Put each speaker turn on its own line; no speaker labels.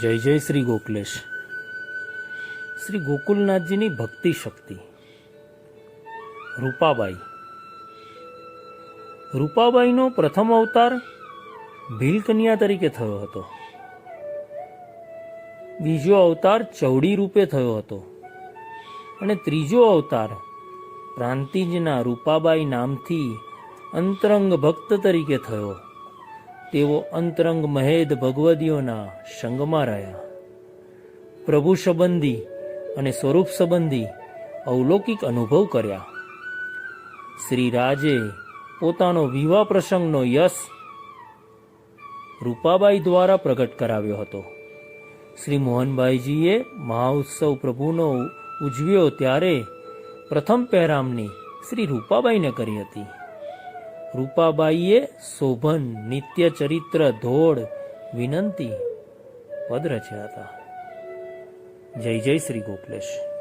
જય જય શ્રી ગોકુલેશ. શ્રી ગોકુલનાથજીની ભક્તિ શક્તિ. રૂપાબાઈ. રૂપાબાઈનો પ્રથમ અવતાર ભીલકન્યા તરીકે થયો હતો. બીજો અવતાર ચૌડી રૂપે થયો હતો. અને ત્રીજો અવતાર પ્રાંતિજના રૂપાબાઈ નામથી અંતરંગ ભક્ત તરીકે થયો. તેઓ અંતરંગ મહેદ ભગવદીઓના સંગમાં રહ્યા. પ્રભુ સંબંધી અને સ્વરૂપ સંબંધી અવલૌકિક અનુભવ કર્યા. શ્રી રાજે પોતાનો વિવાહ પ્રસંગનો યશ રૂપાબાઈ દ્વારા પ્રગટ કરાવ્યો હતો. શ્રી મોહનભાઈજીએ મહાઉત્સવ પ્રભુનો ઉજવ્યો ત્યારે પ્રથમ પહેરામણી શ્રી રૂપાબાઈને કરી હતી. રૂપાબાઈએ શોભન નિત્ય ચરિત્ર ધોળ વિનંતી પદ રચ્યા હતા. જય જય શ્રી ગોકલેશ.